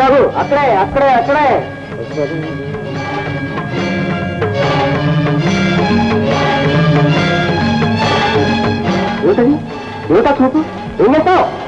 అక్కడే అక్కడే అక్కడే. ఏమిటది? ఏమిటా చూపు? ఏం చేస్తావు?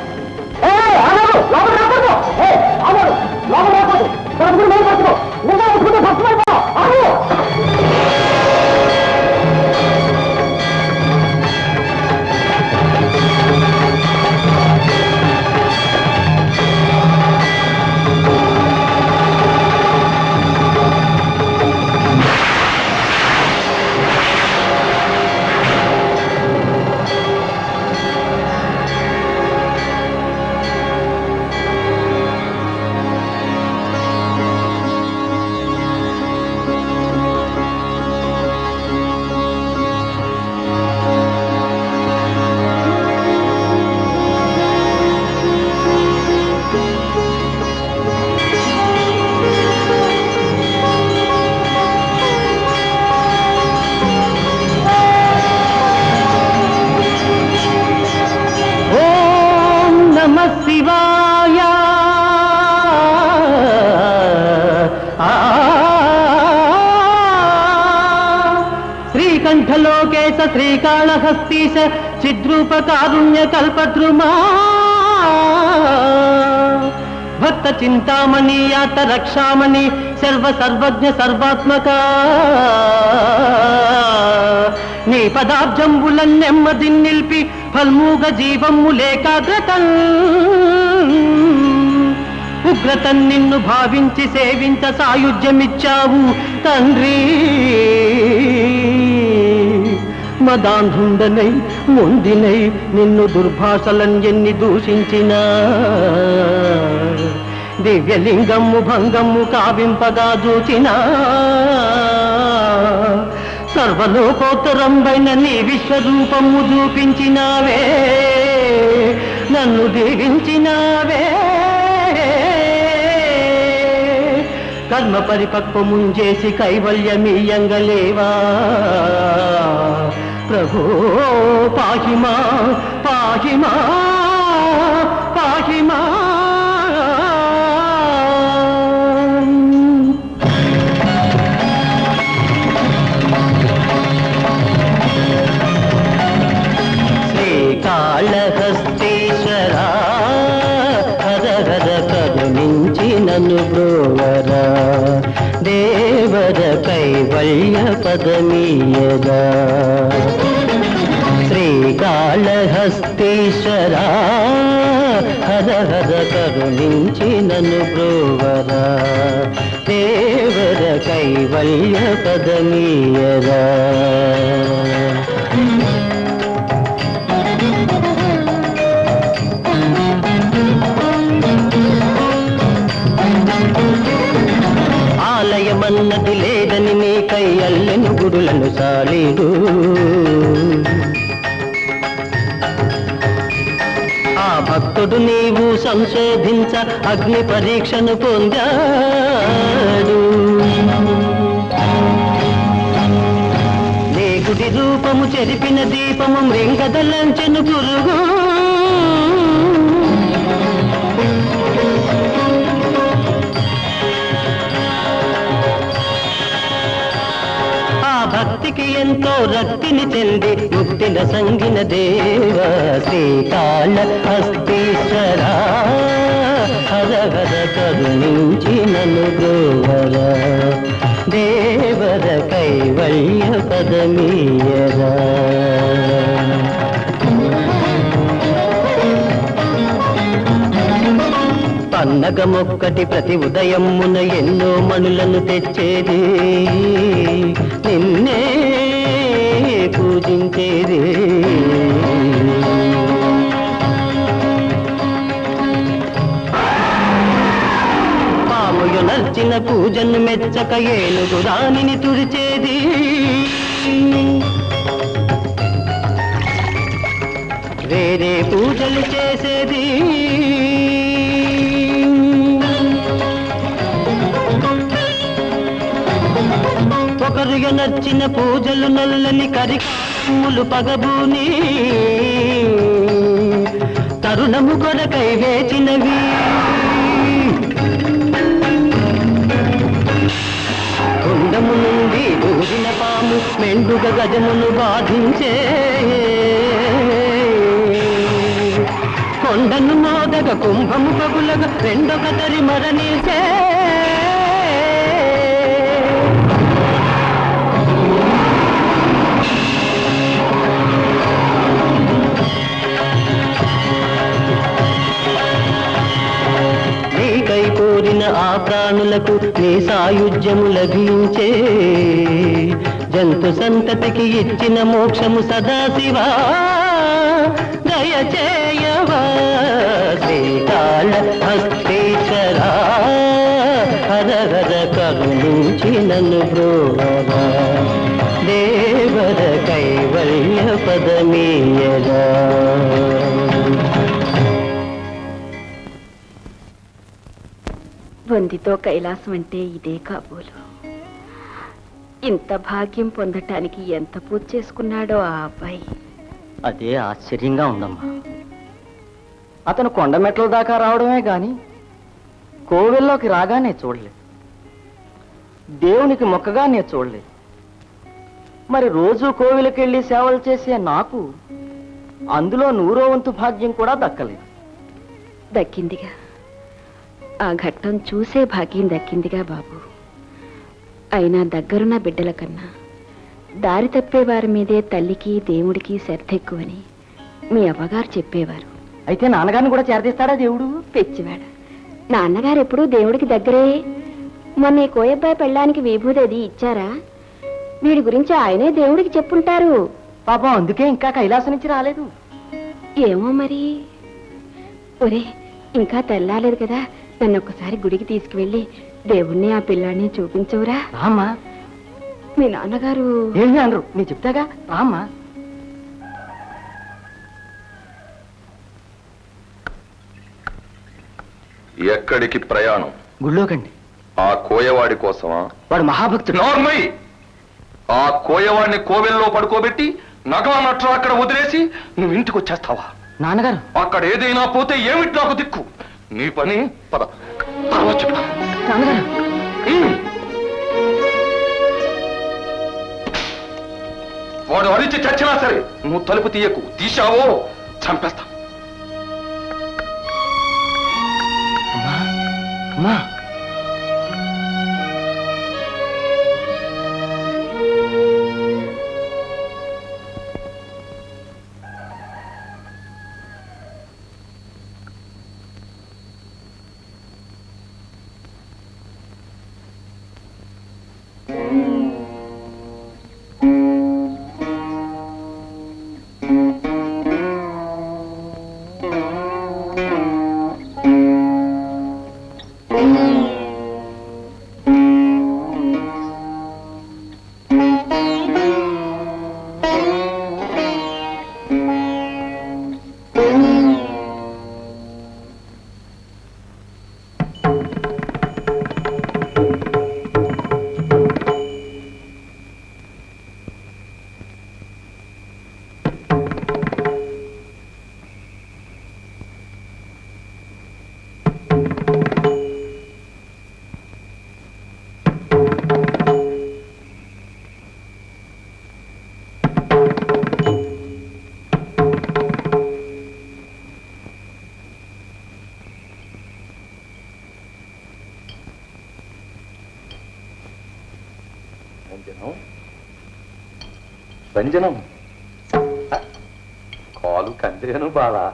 శివాయ శ్రీకంఠలోకేశ శ్రీకాళహస్తీశ చిద్రూపకారుణ్య కల్పద్రుమా భక్త చింతామణి యాత రక్షామణి సర్వ సర్వజ్ఞ సర్వాత్మక నీ పదాబ్జంబులన్ నెమ్మది నిలిపి ఫల్మూగ జీవమ్ము లేకాగ్రతం నిన్ను భావించి సేవించ సాయుధ్యమిచ్చావు తండ్రి. మదాంధుండనై మొండినై నిన్ను దుర్భాషలన్ ఎన్ని దూషించినా. దివ్యలింగమ్ము భంగమ్ము కావింపగా చూచినా సర్వలోకోత్తరంబైన నీ విశ్వరూపము చూపించినావే. నన్ను దీవించినావే. కర్మ పరిపక్వముంచేసి కైవల్యమీయంగలేవా ప్రభో పాహిమా పాహిమా పాహిమా. నన్ను బ్రోవరా దేవర కైవల్య పదమీయదా. శ్రీకాళహస్తీశ్వరా హర హర కరుణించి నన్ను బ్రోవరా దేవర కైవల్య పదమీయరా లేదని నీ కై అల్లెను గుడులను సాలీడు. ఆ భక్తుడు నీవు సంశోధించ అగ్ని పరీక్షను పొందాడు. దేవుడి రూపము చెరిపిన దీపము మృంగదలంచెను పురుగు మనసుకి ఎంతో రక్తిని చెంది ముక్తిన సంగిన దేవ శ్రీకాళ హస్తీశ్వర. హర హర కరుణించి నన్ను గోవర. దేవర కైవల్య పదమీయ పన్నగమొక్కటి ప్రతి ఉదయమున ఎన్నో మణులను తెచ్చేది. నిన్నే పూజించేది. పాముయు నర్చిన పూజను మెచ్చక ఏనుగు రాణిని తుడిచేది. వేరే పూజలు చేసేది. ఒకరిగా నచ్చిన పూజలు నల్లని కరికాలు పగబూని తరుణము కొరకై వేచినవి. కొండము నుండి ఊరిన పాము మెండుగ గజమును బాధించే. కొండను మోదగ కుంభము పగులగ రెండొక తరి మరణిసే కోరిన ఆ ప్రాణులకు నీ సాయుధ్యము లభించే. జంతు సంతతికి ఇచ్చిన మోక్షము సదాశివా దయచేయవా శ్రీకాళ హస్తేశ్వరా. హర కరుణించి నన్ను బ్రోవరా దేవర కైవల్య పదమీయరా. వందితో కైలాసం అంటే ఇదే కాబోలు. ఇంత భాగ్యం పొందటానికి ఎంత పూజ చేసుకున్నాడో ఆ అబ్బాయి. అదే ఆశ్చర్యంగా ఉందమ్మా. అతను కొండ మెట్ల దాకా రావడమే గాని కోవెల్లోకి రాగానే చూడలేదు. దేవునికి మొక్కగా నేను చూడలేదు. మరి రోజు కోవిలకెళ్ళి సేవలు చేసే నాకు అందులో నూరో వంతు భాగ్యం కూడా దక్కలేదు. దక్కిందిగా. ఆ ఘట్టం చూసే భాగ్యం దక్కిందిగా బాబు. అయినా దగ్గరున్న బిడ్డల కన్నా దారి తప్పే వారి మీదే తల్లికి దేవుడికి శ్రద్ధ ఎక్కువని మీ అవ్వగారు చెప్పేవారు. అయితే నాన్నగారిని కూడా చేరదీస్తాడా దేవుడు? పిచ్చివాడ. నాన్నగారు ఎప్పుడూ దేవుడికి దగ్గరే. మొన్న ఈ కోయబ్బాయి పెళ్ళానికి విభూది అది ఇచ్చారా? వీడి గురించి ఆయనే దేవుడికి చెప్పుంటారు. పాపం అందుకే ఇంకా కైలాసం నుంచి రాలేదు. ఏమో మరి. ఒరే ఇంకా తెల్లాలేదు కదా. నన్ను ఒక్కసారి గుడికి తీసుకువెళ్ళి దేవుణ్ణి ఆ పిల్లాన్ని చూపించవురా. రామ్మా. మీ నాన్నగారు ఏమి అనరు నేను చెప్తాగా? రామ్మా. ఎక్కడికి ప్రయాణం? గుళ్ళోకండి. ఆ కోయవాడి కోసమా? వాడు మహాభక్తుడు. నార్మల్ ఆ కోయవాడిని కోవెల్లో పడుకోబెట్టి నగల నట్ర అక్కడ వదిలేసి నువ్వు ఇంటికి వచ్చేస్తావా నాన్నగారు. అక్కడ ఏదైనా పోతే ఏమిటి నాకు దిక్కు? నీ పని? పద. తర్వాత చెప్తా. నాన్నగారు. ఉమ్. వాడు అరిచి చచ్చినా సరే నువ్వు తలుపు తీయకు. తీశావో? చంపేస్తా. అమ్మా. అమ్మా. సంజనం సంజనం. కాలు కందేను బాలా